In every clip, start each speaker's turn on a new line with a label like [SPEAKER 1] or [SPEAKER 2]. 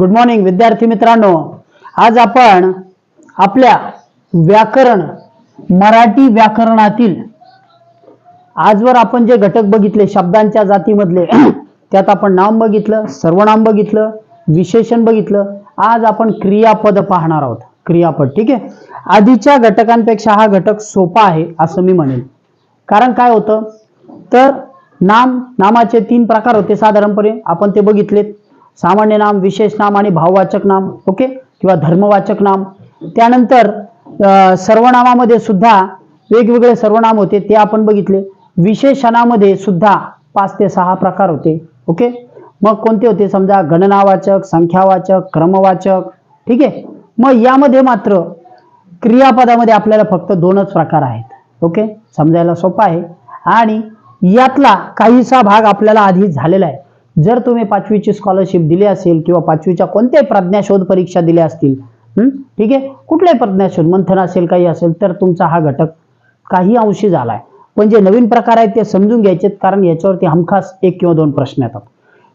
[SPEAKER 1] Good morning विद्यार्थी मित्रांनो. आज आपण आपल्या व्याकरण मराठी व्याकरणातील आजवर आपण जे घटक बघितले शब्दांच्या जातीमधले त्यात आपण नाम बघितलं सर्वनाम बघितलं विशेषण बघितलं. आज आपण क्रियापद पाहणार आहोत. क्रियापद ठीक आहे? आधीच्या घटकांपेक्षा हा घटक सोपा आहे असं मी म्हणेन. कारण काय होतं? तर नाम नामाचे तीन प्रकार होते साधारणपणे. आपण ते बघितलेत. सामान्य नाम विशेष नाम आणि भाववाचक नाम ओके? किंवा धर्मवाचक नाम. त्यानंतर सर्वनामामध्ये सुद्धा वेगवेगळे सर्वनाम होते ते आपण बघितले. विशेषणामध्ये सुद्धा पाच ते सहा प्रकार होते ओके? मग कोणते होते? समजा गणनावाचक संख्यावाचक क्रमवाचक ठीक आहे? मग यामध्ये मात्र क्रियापदामध्ये आपल्याला फक्त दोनच प्रकार आहेत ओके? समजायला सोपं आहे. आणि यातला काहीसा भाग आपल्याला आधी झालेला आहे. जर तुम्ही पाचवीची स्कॉलरशिप दिली असेल किंवा पाचवीच्या कोणत्याही प्रज्ञाशोध परीक्षा दिल्या असतील ठीक आहे? कुठल्याही प्रज्ञाशोध मंथन असेल काही असेल तर तुमचा हा घटक काही अंशी झाला आहे पण जे नवीन प्रकार आहेत ते समजून घ्यायचेत कारण याच्यावरती हमखास एक किंवा दोन प्रश्न येतात.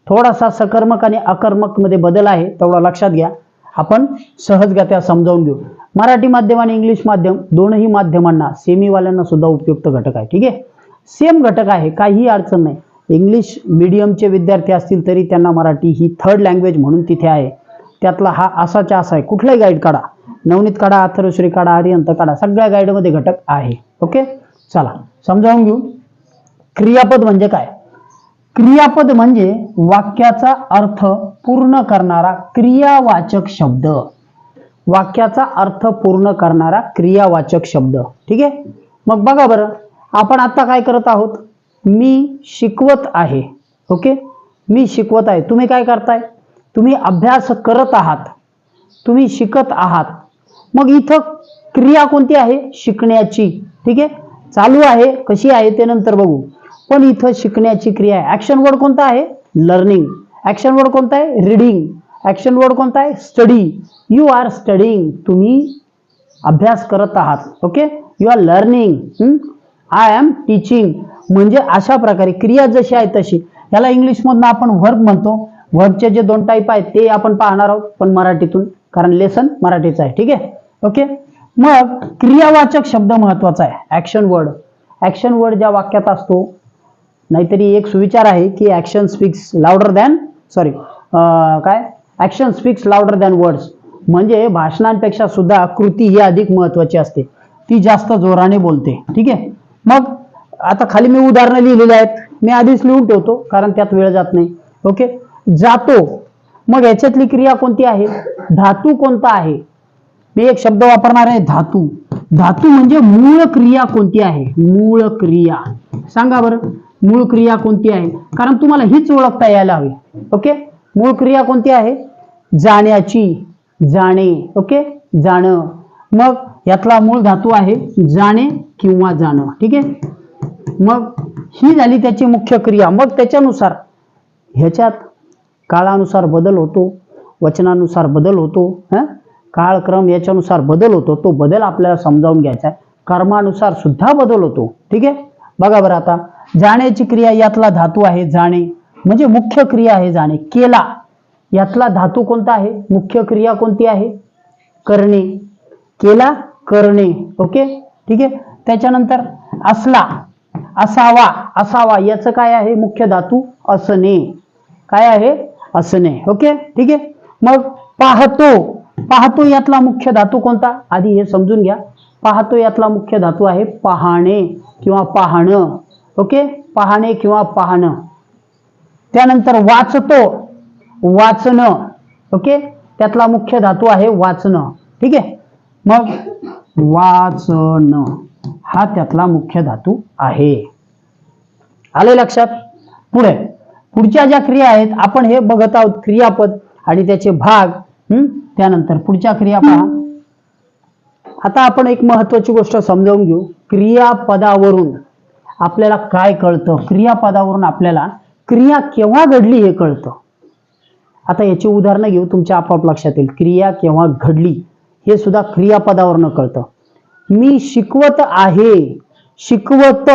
[SPEAKER 1] थोडासा सकर्मक आणि अकर्मकमध्ये बदल आहे तेवढा लक्षात घ्या. आपण सहजगत्या समजावून घेऊ. मराठी माध्यम आणि इंग्लिश माध्यम दोनही माध्यमांना सेमीवाल्यांना सुद्धा उपयुक्त घटक आहे ठीक आहे? सेम घटक आहे काहीही अडचण नाही. इंग्लिश मिडियमचे विद्यार्थी असतील तरी त्यांना मराठी ही थर्ड लँग्वेज म्हणून तिथे आहे. त्यातला हा असाच्या असा आहे. कुठलाही गाईड काढा. नवनीत काढा अथर्वश्री काढा आर्यंत काढा सगळ्या गाईडमध्ये घटक आहे. ओके चला. समजावून घेऊ. क्रियापद म्हणजे काय? क्रियापद म्हणजे वाक्याचा अर्थ पूर्ण करणारा क्रियावाचक शब्द. वाक्याचा अर्थ पूर्ण करणारा क्रियावाचक शब्द. ठीक आहे? मग बघा बरं. आपण आता काय करत आहोत? मी शिकवत आहे ओके? मी शिकवत आहे. तुम्ही काय करताय? तुम्ही अभ्यास करत आहात. तुम्ही शिकत आहात. मग इथं क्रिया कोणती आहे? शिकण्याची. ठीक आहे? चालू आहे. कशी आहे ते नंतर बघू. पण इथं शिकण्याची क्रिया आहे. ॲक्शन वर्ड कोणता आहे? लर्निंग ॲक्शन वर्ड कोणता आहे? रिडिंग ॲक्शन वर्ड कोणता आहे? स्टडी यू आर स्टडिंग तुम्ही अभ्यास करत आहात. Okay? You are learning I am teaching म्हणजे अशा प्रकारे क्रिया जशी आहे तशी. याला इंग्लिशमधनं आपण वर्ब म्हणतो. वर्बचे जे दोन टाईप आहेत ते आपण पाहणार आहोत पण मराठीतून. कारण लेसन मराठीचं आहे ठीक आहे? ओके मग क्रियावाचक शब्द महत्त्वाचा आहे. ऍक्शन वर्ड ऍक्शन वर्ड ज्या वाक्यात असतो नाहीतरी एक सुविचार आहे की action speaks louder than sorry काय? Action speaks louder than words म्हणजे भाषणांपेक्षा सुद्धा कृती ही अधिक महत्वाची असते. ती जास्त जोराने बोलते. ठीक आहे? मग आता खाली मी उदाहरणं लिहिलेली आहेत. मी आधीच लिहून ठेवतो कारण त्यात वेळ जात नाही. ओके? जातो. मग याच्यातली क्रिया कोणती आहे? धातू कोणता आहे? मी एक शब्द वापरणार आहे धातू. धातू म्हणजे मूळ क्रिया कोणती आहे? मूळ क्रिया. सांगा बरं मूळ क्रिया कोणती आहे? कारण तुम्हाला हीच ओळखता यायला हवी. ओके? मूळ क्रिया कोणती आहे? जाण्याची. जाणे. ओके? जाणं. मग यातला मूळ धातू आहे जाणे किंवा जाणं. ठीक आहे? मग ही झाली त्याची मुख्य क्रिया. मग त्याच्यानुसार ह्याच्यात काळानुसार बदल होतो वचनानुसार बदल होतो हां? काळक्रम याच्यानुसार बदल होतो तो बदल आपल्याला समजावून घ्यायचा आहे. कर्मानुसार सुद्धा बदल होतो. ठीक आहे? बघा बरं आता. जाण्याची क्रिया यातला धातू आहे जाणे. म्हणजे मुख्य क्रिया आहे जाणे. केला. यातला धातू कोणता आहे? मुख्य क्रिया कोणती आहे? करणे. केला करणे. ओके? ठीक आहे? त्याच्यानंतर असला. असावा असावा याचं काय आहे? मुख्य धातू असणे. काय आहे? असणे. ओके? ठीक आहे? मग पाहतो. पाहतो यातला मुख्य धातू कोणता? आधी हे समजून घ्या. पाहतो यातला मुख्य धातू आहे पाहणे किंवा पाहणं. ओके? पाहणे किंवा पाहणं. त्यानंतर वाचतो. वाचणं. ओके? त्यातला मुख्य धातू आहे वाचणं. ठीक आहे? मग वाचणं. हा त्यातला मुख्य धातू आहे. आले लक्षात? पुढे. पुढच्या ज्या क्रिया आहेत आपण हे बघत आहोत क्रियापद आणि त्याचे भाग हम्म त्यानंतर पुढच्या क्रिया पहा. आता आपण एक महत्वाची गोष्ट समजावून घेऊ. क्रियापदावरून आपल्याला काय कळतं? क्रियापदावरून आपल्याला क्रिया केव्हा घडली हे कळतं. आता याची उदाहरणं घेऊ तुमच्या आपोआप लक्षात येईल. क्रिया केव्हा घडली हे सुद्धा क्रियापदावरनं कळतं. मी शिकवत आहे. शिकवत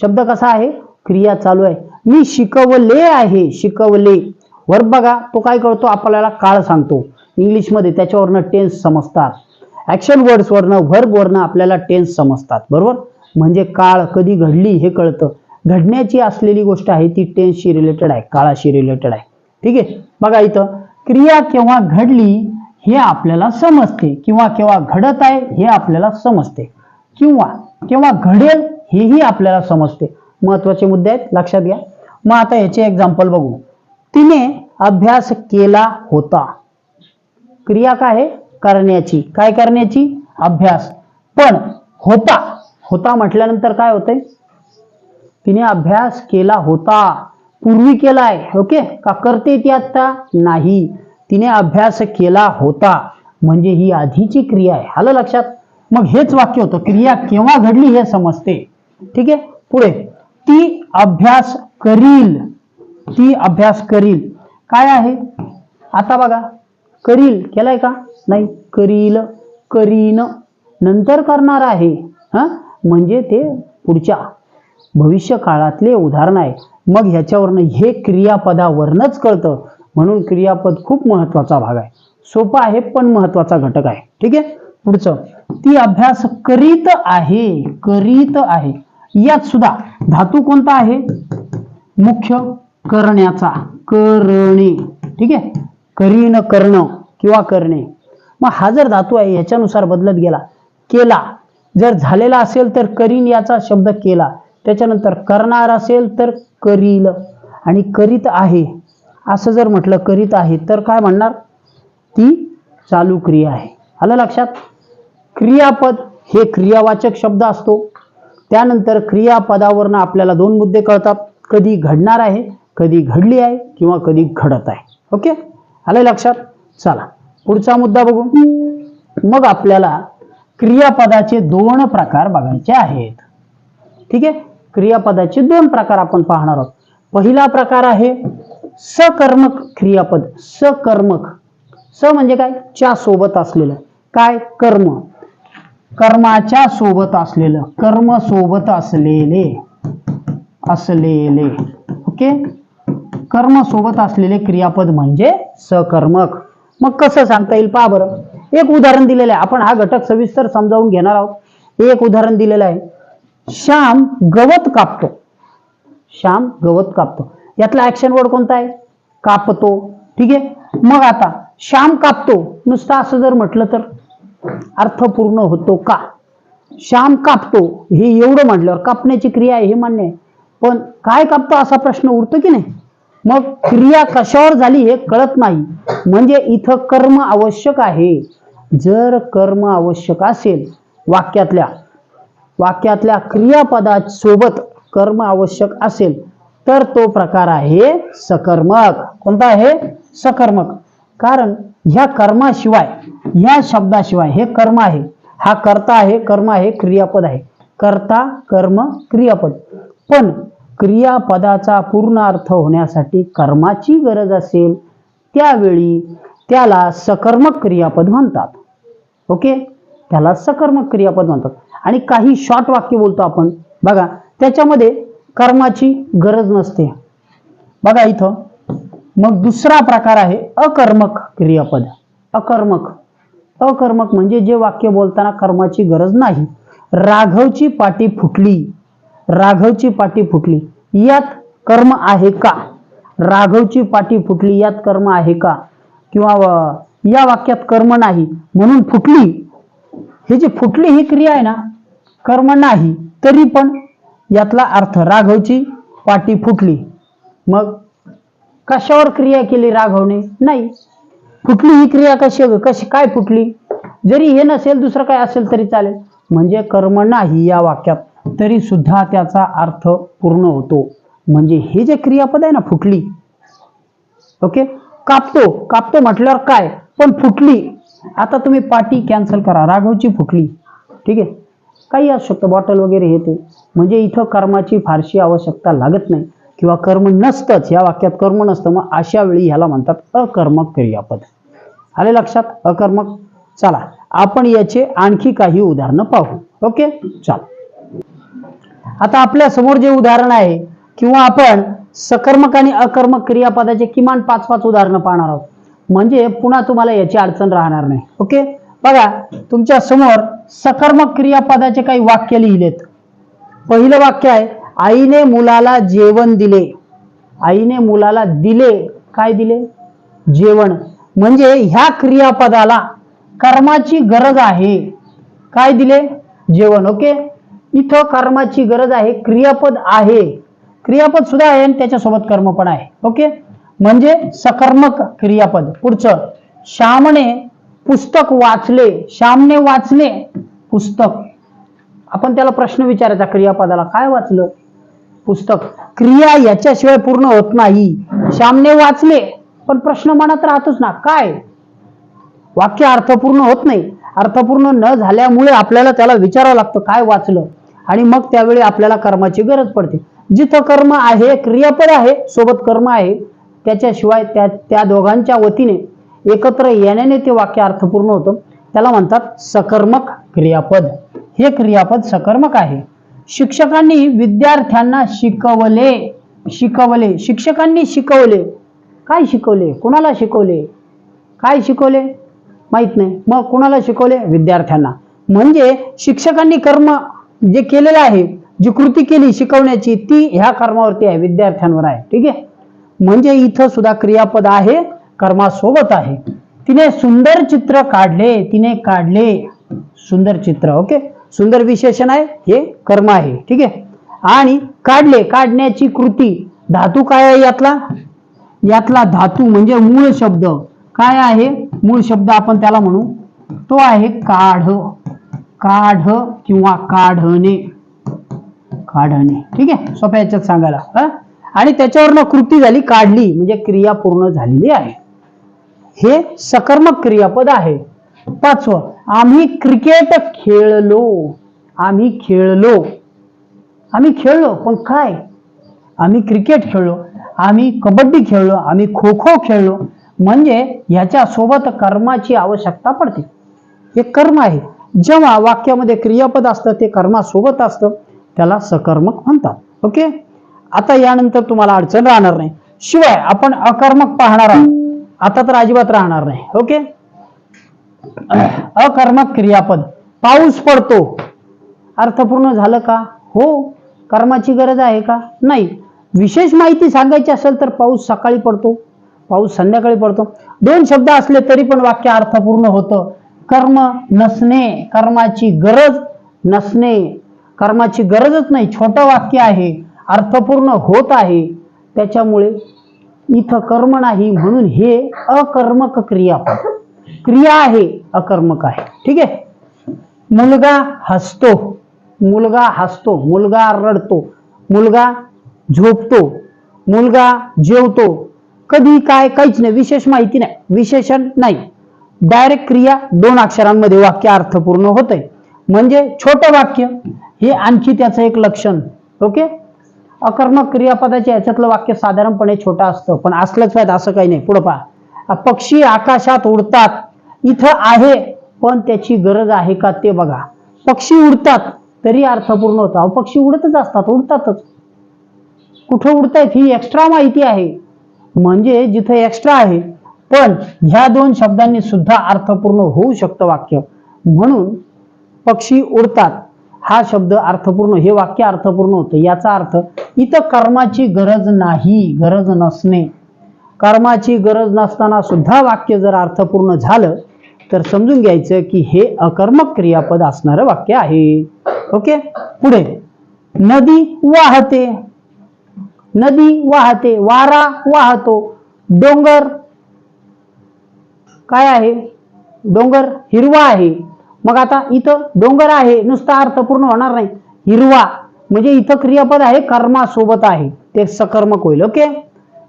[SPEAKER 1] शब्द कसा आहे? क्रिया चालू आहे. मी शिकवले आहे शिकवले. वर बघा तो काय करतो? आपल्याला काळ सांगतो. इंग्लिशमध्ये त्याच्यावरनं टेन्स समजतात. ऍक्शन वर्ड्सवरनं व्हर्बवरनं आपल्याला टेन्स समजतात. बरोबर? म्हणजे काळ कधी घडली हे कळतं. घडण्याची असलेली गोष्ट आहे ती टेन्सशी रिलेटेड आहे काळाशी रिलेटेड आहे. ठीक आहे? बघा इथं. क्रिया केव्हा घडली हे आपल्याला समजते. किंवा केव्हा घडत आहे हे आपल्याला समजते. किंवा केव्हा घडेल हेही आपल्याला समजते. महत्त्वाचे मुद्दे आहेत लक्षात घ्या. मग आता याचे एक्झाम्पल बघू. तिने अभ्यास केला होता. क्रिया काय आहे? करण्याची. काय करण्याची? अभ्यास. पण होता. होता म्हटल्यानंतर काय होतंय? तिने अभ्यास केला होता. पूर्वी केलाय. ओके? का करते ती आता नाही. तिने अभ्यास केला होता. म्हणजे ही आधीची क्रिया आहे. आलं लक्षात? मग हेच वाक्य होतं. क्रिया केव्हा घडली हे समजते. ठीक आहे? पुढे. ती अभ्यास करील. ती अभ्यास करील. काय आहे? आता बघा. करील. केलाय का? नाही. करील करीन. नंतर करणार आहे. हा? म्हणजे ते पुढच्या भविष्य काळातले उदाहरण आहे. मग ह्याच्यावरनं हे क्रियापदावरनच कळतं. म्हणून क्रियापद खूप महत्त्वाचा भाग आहे. सोपा आहे पण महत्त्वाचा घटक आहे. ठीक आहे? पुढचं. ती अभ्यास करीत आहे. करीत आहे. यात सुद्धा धातू कोणता आहे? मुख्य करण्याचा. करणे. ठीक आहे? करीन करणं किंवा करणे. मग हा जर धातू आहे याच्यानुसार बदलत गेला केला. जर झालेला असेल तर करीन याचा शब्द केला. त्याच्यानंतर करणार असेल तर करील. आणि करीत आहे असं जर म्हटलं करीत आहे तर काय म्हणणार? ती चालू क्रिया आहे. आलं लक्षात? क्रियापद हे क्रियावाचक शब्द असतो. त्यानंतर क्रियापदावरनं आपल्याला दोन मुद्दे कळतात. कधी घडणार आहे कधी घडली आहे किंवा कधी घडत आहे. ओके? आलं लक्षात? चला पुढचा मुद्दा बघू. मग आपल्याला क्रियापदाचे दोन प्रकार बघायचे आहेत. ठीक आहे? क्रियापदाचे दोन प्रकार आपण पाहणार आहोत. पहिला प्रकार आहे सकर्मक क्रियापद. सकर्मक. स म्हणजे काय? च्या सोबत असलेलं. काय? कर्म. कर्माच्या सोबत असलेलं कर्म सोबत असलेले असलेले. ओके कर्म सोबत असलेले क्रियापद म्हणजे सकर्मक. मग कसं सांगता येईल? पहा बरं. एक उदाहरण दिलेलं आहे. आपण हा घटक सविस्तर समजावून घेणार आहोत. एक उदाहरण दिलेलं आहे. श्याम गवत कापतो. श्याम गवत कापतो. यातला ऍक्शन वर्ड कोणता आहे? कापतो. ठीक आहे? मग आता श्याम कापतो. नुसतं असं जर म्हटलं तर? अर्थपूर्ण होतो का? श्याम कापतो हे एवढं म्हटल्यावर कापण्याची क्रिया आहे हे मान्य आहे. पण काय कापतो असा प्रश्न उरतो की नाही? मग क्रिया कशावर झाली हे कळत नाही. म्हणजे इथं कर्म आवश्यक आहे. जर कर्म आवश्यक असेल वाक्यातल्या वाक्यातल्या क्रियापदासोबत कर्म आवश्यक असेल तर तो प्रकार आहे सकर्मक. कोणता आहे? सकर्मक. कारण ह्या कर्माशिवाय या शब्दाशिवाय हे कर्म आहे. हा कर्ता आहे कर्म आहे क्रियापद आहे. कर्ता कर्म क्रियापद. पण क्रियापदाचा पूर्ण अर्थ होण्यासाठी कर्माची गरज असेल त्यावेळी त्याला सकर्मक क्रियापद म्हणतात. ओके? त्याला सकर्मक क्रियापद म्हणतात. आणि काही शॉर्ट वाक्य बोलतो आपण. बघा त्याच्यामध्ये कर्माची गरज नसते. बघा इथं. मग दुसरा प्रकार आहे अकर्मक क्रियापद. अकर्मक. अकर्मक म्हणजे जे वाक्य बोलताना कर्माची गरज नाही. राघवची पाटी फुटली. राघवची पाटी फुटली. यात कर्म आहे का? राघवची पाटी फुटली यात कर्म आहे का? किंवा या वाक्यात कर्म नाही म्हणून फुटली. हे जी फुटली ही क्रिया आहे ना कर्म नाही तरी पण यातला अर्थ राघवची पाटी फुटली. मग कशावर क्रिया केली राघवने? नाही. फुटली ही क्रिया कशी कशी काय फुटली? जरी हे नसेल दुसरं काय असेल तरी चालेल. म्हणजे कर्म नाही या वाक्यात. तरी सुद्धा त्याचा अर्थ पूर्ण होतो. म्हणजे हे जे क्रियापद आहे ना फुटली. ओके? कापतो. कापतो म्हटल्यावर काय? पण फुटली. आता तुम्ही पाटी कॅन्सल करा. राघवची फुटली. ठीक आहे? काही असू शकतं. बॉटल वगैरे हे ते. म्हणजे इथं कर्माची फारशी आवश्यकता लागत नाही. किंवा कर्म नसतंच. या वाक्यात कर्म नसतं. मग अशा वेळी ह्याला म्हणतात अकर्मक क्रियापद. आले लक्षात? अकर्मक. चला आपण याचे आणखी काही उदाहरणं पाहू. ओके? चल. आता आपल्यासमोर जे उदाहरण आहे किंवा आपण सकर्मक आणि अकर्मक क्रियापदाचे किमान पाच पाच उदाहरणं पाहणार आहोत. म्हणजे पुन्हा तुम्हाला याची अडचण राहणार नाही. ओके? बघा तुमच्यासमोर सकर्मक क्रियापदाचे काही वाक्य लिहिलेत. पहिलं वाक्य आहे आईने मुलाला जेवण दिले. आईने मुलाला दिले. काय दिले? जेवण. म्हणजे ह्या क्रियापदाला कर्माची गरज आहे. काय दिले? जेवण. ओके? इथं कर्माची गरज आहे क्रियापद आहे. क्रियापद सुद्धा आहे आणि त्याच्यासोबत कर्म पण आहे. ओके? म्हणजे सकर्मक क्रियापद. पुढचं श्यामने पुस्तक वाचले. श्यामने वाचले पुस्तक. आपण त्याला प्रश्न विचारायचा क्रियापदाला. काय वाचलं? पुस्तक. क्रिया याच्याशिवाय पूर्ण होत नाही. श्यामने वाचले. पण प्रश्न मनात राहतोच ना. काय? वाक्य अर्थपूर्ण होत नाही. अर्थपूर्ण न झाल्यामुळे आपल्याला त्याला विचारावं लागतं काय वाचलं? आणि मग त्यावेळी आपल्याला कर्माची गरज पडते. जिथं कर्म आहे क्रियापद आहे सोबत कर्म आहे त्याच्याशिवाय त्या त्या दोघांच्या वतीने एकत्र येण्याने ते वाक्य अर्थपूर्ण होतं. त्याला म्हणतात सकर्मक क्रियापद. हे क्रियापद सकर्मक आहे. शिक्षकांनी विद्यार्थ्यांना शिकवले. शिकवले. शिक्षकांनी शिकवले. काय शिकवले? कुणाला शिकवले? काय शिकवले? माहीत नाही. मग कुणाला शिकवले? विद्यार्थ्यांना. म्हणजे शिक्षकांनी कर्म जे केलेलं आहे जी कृती केली शिकवण्याची ती ह्या कर्मावरती आहे विद्यार्थ्यांवर आहे. ठीक आहे? म्हणजे इथं सुद्धा क्रियापद आहे कर्मासोबत आहे. तिने सुंदर चित्र काढले तिने काढले. सुंदर चित्र ओके? सुंदर विशेषण आहे हे कर्म आहे. ठीक आहे? आणि काढले काढण्याची कृती. धातू काय आहे यातला? यातला धातू म्हणजे मूळ शब्द. काय आहे? मूळ शब्द आपण त्याला म्हणू. तो आहे काढ. काढ किंवा काढणे. काढणे. ठीक आहे? सोप्या याच्यात सांगायला. आणि त्याच्यावरनं कृती झाली काढली म्हणजे क्रिया पूर्ण झालेली आहे. हे सकर्मक क्रियापद आहे. पाचवं आम्ही क्रिकेट खेळलो. आम्ही खेळलो. आम्ही खेळलो पण काय? आम्ही क्रिकेट खेळलो. आम्ही कबड्डी खेळलो आम्ही खो खो खेळलो. म्हणजे ह्याच्यासोबत कर्माची आवश्यकता पडते. हे कर्म आहे. जेव्हा वाक्यामध्ये क्रियापद असतं ते कर्मासोबत असतं. त्याला सकर्मक म्हणतात. ओके? आता यानंतर तुम्हाला अडचण राहणार नाही. शिवाय आपण अकर्मक पाहणार आहोत. आता तर अजिबात राहणार नाही. ओके? अकर्मक क्रियापद. पाऊस पडतो. अर्थपूर्ण झालं का? हो. कर्माची गरज आहे का? नाही. विशेष माहिती सांगायची असेल तर पाऊस सकाळी पडतो पाऊस संध्याकाळी पडतो. दोन शब्द असले तरी पण वाक्य अर्थपूर्ण होतं. कर्म नसणे कर्माची गरज नसणे. कर्माची गरजच नाही छोटं वाक्य आहे अर्थपूर्ण होत आहे. त्याच्यामुळे इथं कर्म नाही म्हणून हे अकर्मक क्रियापद क्रिया आहे अकर्मक आहे. ठीक आहे? मुलगा हसतो मुलगा हसतो मुलगा रडतो मुलगा झोपतो मुलगा जेवतो कधी काय काहीच नाही विशेष माहिती नाही विशेषण नाही. डायरेक्ट क्रिया दोन अक्षरांमध्ये वाक्य अर्थपूर्ण होतंय. म्हणजे छोटं वाक्य हे आणखी त्याचं एक लक्षण ओके? अकर्मक क्रियापदाच्या याच्यातलं वाक्य साधारणपणे छोटं असतं पण असलंच पाहिजे असं काही नाही. पुढं पहा. पक्षी आकाशात उडतात इथं आहे पण त्याची गरज आहे का ते बघा. पक्षी उडतात तरी अर्थपूर्ण होतं. पक्षी उडतच असतात उडतातच. कुठं उडतायत ही एक्स्ट्रा माहिती आहे. म्हणजे जिथं एक्स्ट्रा आहे पण ह्या दोन शब्दांनी सुद्धा अर्थपूर्ण होऊ शकतं वाक्य. म्हणून पक्षी उडतात हा शब्द अर्थपूर्ण हे वाक्य अर्थपूर्ण होतं. याचा अर्थ इथं कर्माची गरज नाही गरज नसणे. कर्माची गरज नसताना सुद्धा वाक्य जर अर्थपूर्ण झालं तर समजून घ्यायचं की हे अकर्मक क्रियापद असणारं वाक्य आहे. ओके? पुढे. नदी वाहते. नदी वाहते वारा वाहतो. डोंगर काय आहे? डोंगर हिरवा आहे. मग आता इथं डोंगर आहे नुसता अर्थपूर्ण होणार नाही. हिरवा म्हणजे इथं क्रियापद आहे कर्मासोबत आहे. ते सकर्मक होईल ओके?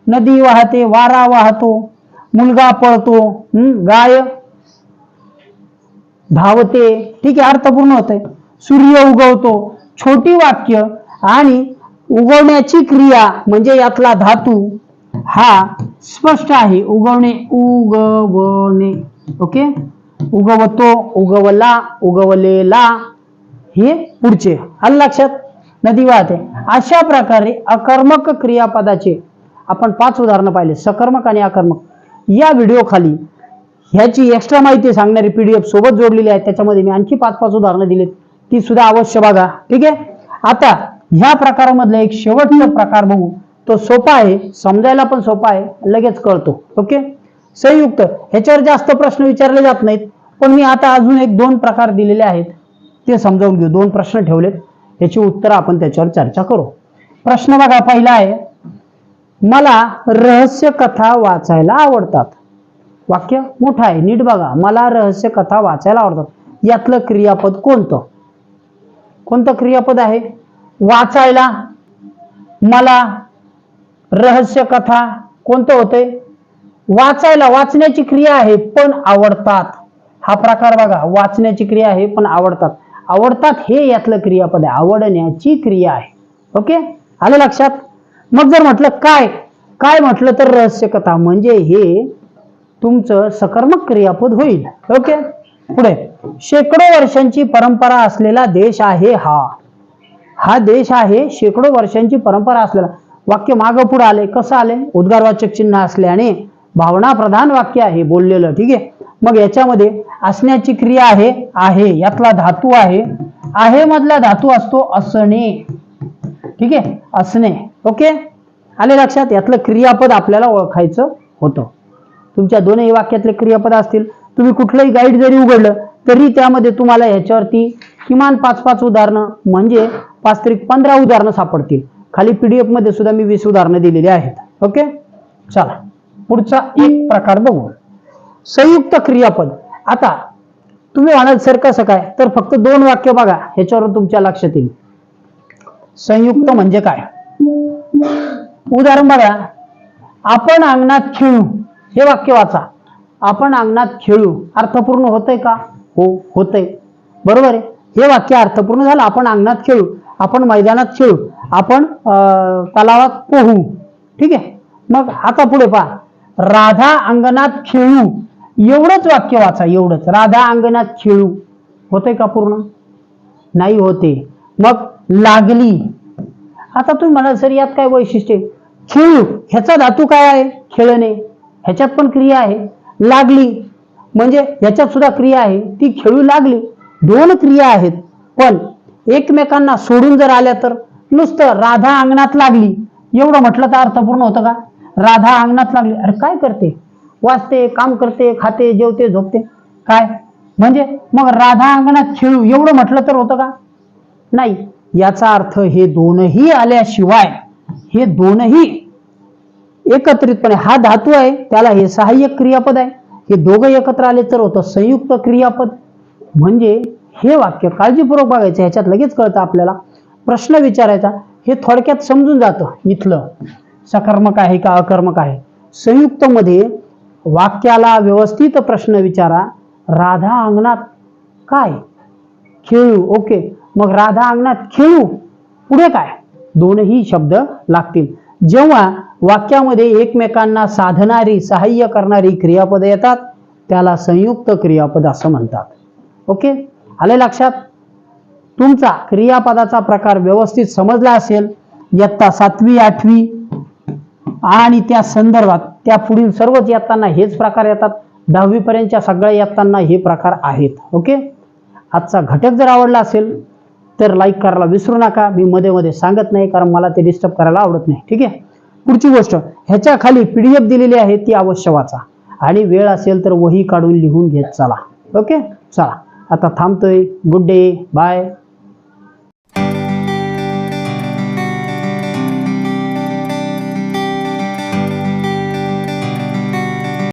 [SPEAKER 1] नदी वाहते वारा वाहतो मुलगा पळतो हम्म, गाय धावते. ठीक आहे अर्थपूर्ण होतंय. सूर्य उगवतो छोटी वाक्य आणि उगवण्याची क्रिया म्हणजे यातला धातू हा स्पष्ट आहे. उगवणे उगवणे. ओके? उगवतो उगवला उगवलेला हे पुढचे. आलं लक्षात? नदी वाहते. अशा प्रकारे अकर्मक क्रियापदाचे आपण पाच उदाहरणं पाहिले. सकर्मक आणि अकर्मक. या व्हिडिओ खाली ह्याची एक्स्ट्रा माहिती सांगणारी पी डी एफ सोबत जोडलेली आहे. त्याच्यामध्ये मी आणखी पाच पाच उदाहरणं दिलीत. ती सुद्धा अवश्य बघा. ठीक आहे? आता ह्या प्रकारामधला एक शेवटचा प्रकार बघू. तो सोपा आहे समजायला पण सोपा आहे लगेच कळतो. ओके? संयुक्त. ह्याच्यावर जास्त प्रश्न विचारले जात नाहीत पण मी आता अजून एक दोन प्रकार दिलेले आहेत. ते समजावून घेऊ. दोन प्रश्न ठेवलेत. याची उत्तरं आपण त्याच्यावर चर्चा करू. प्रश्न बघा पहिला आहे मला रहस्य कथा वाचायला आवडतात. वाक्य मोठं आहे नीट बघा. मला रहस्य कथा वाचायला आवडतात. यातलं क्रियापद कोणतं? कोणतं क्रियापद आहे? वाचायला मला रहस्य कथा कोणतं होतंय वाचायला वाचण्याची क्रिया आहे पण आवडतात. हा प्रकार बघा वाचण्याची क्रिया आहे पण आवडतात. आवडतात हे यातलं क्रियापद आहे आवडण्याची क्रिया आहे. ओके? आलं लक्षात? मग जर म्हटलं काय काय म्हटलं तर रहस्य कथा म्हणजे हे तुमचं सकर्मक क्रियापद होईल. ओके? पुढे. शेकडो वर्षांची परंपरा असलेला देश आहे हा. हा देश आहे शेकडो वर्षांची परंपरा असलेला. वाक्य मागं पुढे आले कसं आले? उद्गारवाचक चिन्ह असल्याने भावना प्रधान वाक्य आहे बोललेलं ठीक आहे? मग याच्यामध्ये असण्याची क्रिया आहे आहे यातला धातू आहे. आहे मधला धातू असतो असणे. ठीक आहे? असणे. ओके? आले लक्षात? यातलं क्रियापद आपल्याला ओळखायचं होतं. तुमच्या दोनही वाक्यातले क्रियापद असतील. तुम्ही कुठलंही गाईड जरी उघडलं तरी त्यामध्ये तुम्हाला ह्याच्यावरती किमान पाच पाच उदाहरणं म्हणजे पाच तरी पंधरा उदाहरणं सापडतील. खाली पीडीएफमध्ये सुद्धा मी वीस उदाहरणं दिलेली आहेत. ओके? चला. पुढचा एक प्रकार बघू. संयुक्त क्रियापद. आता तुम्ही म्हणाल सर कसं काय? तर फक्त दोन वाक्य बघा. ह्याच्यावर तुमच्या लक्षात येईल. संयुक्त म्हणजे काय? उदाहरण बघा. आपण अंगणात खेळू. हे वाक्य वाचा. आपण अंगणात खेळू. अर्थपूर्ण होतंय का? हो होतंय. बरोबर आहे? हे वाक्य अर्थपूर्ण झालं. आपण अंगणात खेळू आपण मैदानात खेळू आपण अं, तलावात पोहू. ठीक आहे? मग आता पुढे पहा. राधा अंगणात खेळू. एवढंच वाक्य वाचा एवढंच. राधा अंगणात खेळू. होतंय का पूर्ण? नाही होते. मग लागली. आता तुम्ही म्हणाल सर यात काय वैशिष्ट्य खेळू ह्याचा धातू काय आहे? खेळणे. ह्याच्यात पण क्रिया आहे. लागली. म्हणजे ह्याच्यात सुद्धा क्रिया आहे. ती खेळू लागली. दोन क्रिया आहेत. पण एकमेकांना सोडून जर आल्या तर? नुसतं राधा अंगणात लागली. एवढं म्हटलं तर अर्थपूर्ण होतं का? राधा अंगणात लागली. अरे काय करते? वाचते काम करते खाते जेवते झोपते. काय? म्हणजे मग राधा अंगणात खेळू एवढं म्हटलं तर होतं का? नाही. याचा अर्थ हे दोनही आल्याशिवाय हे दोनही एकत्रितपणे हा धातू आहे त्याला हे सहाय्यक क्रियापद आहे. हे दोघं एकत्र आले तर होतं संयुक्त क्रियापद. म्हणजे हे वाक्य काळजीपूर्वक बघायचं ह्याच्यात लगेच कळतं आपल्याला. प्रश्न विचारायचा हे थोडक्यात समजून जातं इथलं. सकर्मक आहे का अकर्मक आहे? संयुक्त मध्ये वाक्याला व्यवस्थित प्रश्न विचारा राधा अंगणात काय? खेळू ओके. मग राधा अंगणात खेळू पुढे काय? दोनही शब्द लागतील. जेव्हा वाक्यामध्ये एकमेकांना साधणारी सहाय्य करणारी क्रियापदं येतात त्याला संयुक्त क्रियापद असं म्हणतात. ओके? आले लक्षात? तुमचा क्रियापदाचा प्रकार व्यवस्थित समजला असेल इयत्ता सातवी आठवी आणि त्या संदर्भात त्या पुढील सर्वच इयत्तांना हेच प्रकार येतात दहावीपर्यंतच्या सगळ्या इयत्तांना हे प्रकार आहेत. ओके? आजचा घटक जर आवडला असेल तर लाईक करायला विसरू नका. मी मध्ये मध्ये सांगत नाही कारण मला ते डिस्टर्ब करायला आवडत नाही. ठीक आहे? पुढची गोष्ट ह्याच्या खाली एफ दिलेली आहे ती अवश्य वाचा. आणि वेळ असेल तर वही काढून लिहून घेत चला. ओके? चला. आता थांबतोय. Good day bye